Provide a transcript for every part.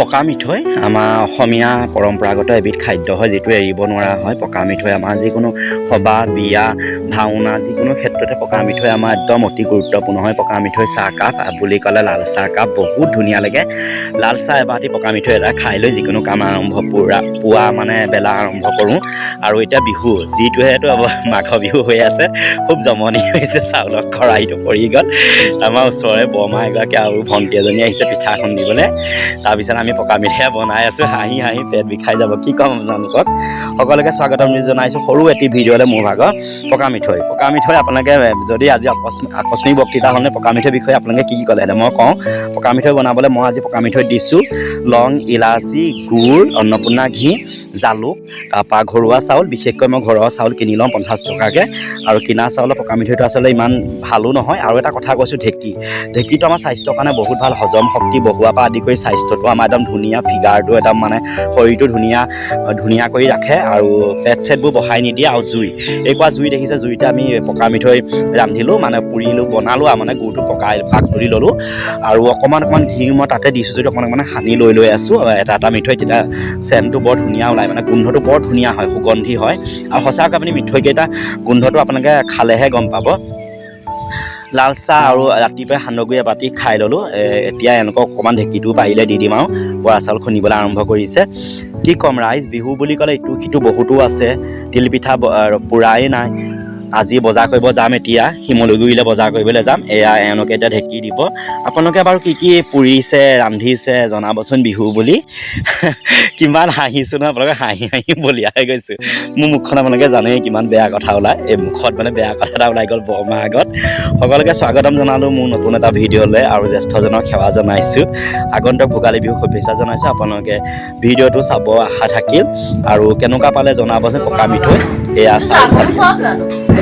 পকা মিঠৈ। আমাৰ অসমীয়া পৰম্পৰাগত এবিধ খাদ্য হয় যিটো এৰিব নোৱাৰা হয়। পকা মিঠৈ আমাৰ যিকোনো সবাহ বিয়া ভাওনা যিকোনো ক্ষেত্ৰতে পকা মিঠৈ আমাৰ একদম অতি গুৰুত্বপূৰ্ণ হয়। পকা মিঠৈ চাহকাপ বুলি ক'লে লাল চাহকাপ বহুত ধুনীয়া লাগে। লাল চাহ এবাতি পকা মিঠৈ এটা খাই লৈ যিকোনো কাম আৰম্ভ পুৰা পুৱা মানে বেলা আৰম্ভ কৰোঁ। আৰু এতিয়া বিহু যিটোহেতু মাঘ বিহু হৈ আছে খুব জমনি হৈছে চাউলৰ খৰাহিটো পৰি গ'ল। আমাৰ ওচৰৰে বৰমা এগৰাকী আৰু ভণ্টি এজনী আহিছে পিঠা খুন্দিবলৈ। তাৰপিছত আমি পকা মিঠৈ বনাই আছোঁ, হাঁহি হাঁহি, পেট বিষাই যাব, কি ক'ম আপোনালোকক? সকলোকে স্বাগতম জনাইছোঁ, সৰু এটি ভিডিঅ'লৈ মোৰ ভাগৰ পকা মিঠৈ পকা মিঠৈ আপোনালোকে যদি আজি আকস্মিক বক্তৃতা হ'লে পকা মিঠৈৰ বিষয়ে আপোনালোকে কি কি ক'লেহেঁতেন মই কওঁ, পকা মিঠৈ বনাবলৈ মই আজি পকা মিঠৈ দিছোঁ, লং, ইলাচি, গুড়, অন্নপূৰ্ণা ঘি, জালুক, তাৰপৰা ঘৰুৱা চাউল, বিশেষকৈ মই ঘৰুৱা চাউল কিনি লওঁ পঞ্চাছ টকাকৈ, আৰু কিনা চাউলৰ পকা মিঠৈটো আচলতে ইমান ভালো নহয়। আৰু এটা কথা কৈছোঁ, ঢেঁকী। ঢেঁকীটো আমাৰ স্বাস্থ্যৰ কাৰণে বহুত ভালো, হজম শক্তি বঢ়োৱাৰ পৰা আদি কৰি স্বাস্থ্যটো আমাৰ একদম ধুনীয়া ফিগাৰটো একদম মানে শৰীৰটো ধুনীয়া ধুনীয়া কৰি ৰাখে আৰু পেট চেটবোৰ বঢ়াই নিদিয়ে আৰু জুই। এই কোৱা জুই দেখিছে জুইতে আমি পকা মিঠৈ ৰান্ধিলোঁ মানে পুৰিলোঁ বনালোঁ আৰু মানে গুৰটো পকাই পাক ধৰি ল'লোঁ। আৰু অকণমান অকণমান ঘি মই তাতে দিছোঁ যদি অকণমান অকণমান সানি লৈ লৈ আছোঁ। এটা এটা মিঠৈ তেতিয়া চেণ্টটো বৰ ধুনীয়া ওলায় মানে গোন্ধটো বৰ ধুনীয়া হয় সুগন্ধি হয়। আৰু সঁচাকৈ আপুনি মিঠৈকেইটা গোন্ধটো আপোনালোকে খালেহে গম পাব। লাল চাহ আৰু ৰাতিপুৱাই সান্দহগুৰি এবাতি খাই ল'লোঁ। এতিয়া এনেকুৱা অকণমান ঢেঁকীটো পাৰিলে দি দিম আৰু। বৰা চাউল খুন্দিবলৈ আৰম্ভ কৰিছে। কি ক'ম, ৰাইজ? বিহু বুলি ক'লে ইটো সিটো বহুতো আছে। তিলপিঠা পোৰাই নাই। আজি বজাৰ কৰিব যাম এতিয়া, শিমলুগুৰিলৈ বজাৰ কৰিবলৈ যাম, এয়া এওঁলোকে এতিয়া ঢেঁকী দিব। আপোনালোকে বাৰু কি কি পুৰিছে, ৰান্ধিছে, জনাবচোন বিহু বুলি। কিমান হাঁহিছোঁ নহয়, আপোনালোকে হাঁহি হাঁহি বলিয়া গৈছোঁ। মোৰ মুখখন আপোনালোকে জানেই কিমান বেয়া কথা ওলায়। এই মুখত মানে বেয়া কথা এটা ওলাই গ'ল বৰমাৰ আগত। সকলোকে স্বাগতম জনালোঁ মোৰ নতুন এটা ভিডিঅ'লৈ আৰু জ্যেষ্ঠজনক সেৱা জনাইছোঁ। আগন্তুক ভোগালী বিহু শুভেচ্ছা জনাইছোঁ, আপোনালোকে ভিডিঅ'টো চাব আশা থাকিল। আৰু কেনেকুৱা পালে জনাবচোন পকা মিঠৈ, এয়া চাউল চালি আছোঁ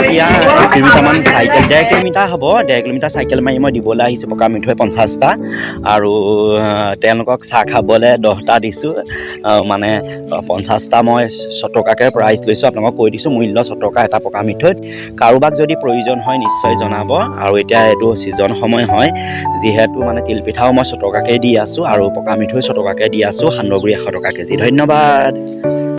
এতিয়া এক কিলোমিটাৰমান চাইকেল ডেৰ কিলোমিটাৰ হ'ব ডেৰ কিলোমিটাৰ চাইকেল মাৰি মই দিবলৈ আহিছোঁ পকা মিঠৈ পঞ্চাছটা। আৰু তেওঁলোকক চাহ খাবলৈ দহটা দিছোঁ। মানে পঞ্চাছটা মই ছটকাকৈ প্ৰাইচ লৈছোঁ। আপোনালোকক কৈ দিছোঁ মূল্য ছটকা এটা পকা মিঠৈত। কাৰোবাক যদি প্ৰয়োজন হয় নিশ্চয় জনাব। আৰু এতিয়া এইটো ছিজন সময় হয় যিহেতু মানে তিলপিঠাও মই ছটকাকৈ দি আছোঁ আৰু পকা মিঠৈ ছটকাকৈ দি আছোঁ। সান্দহগুৰি এশ টকা কেজি। ধন্যবাদ।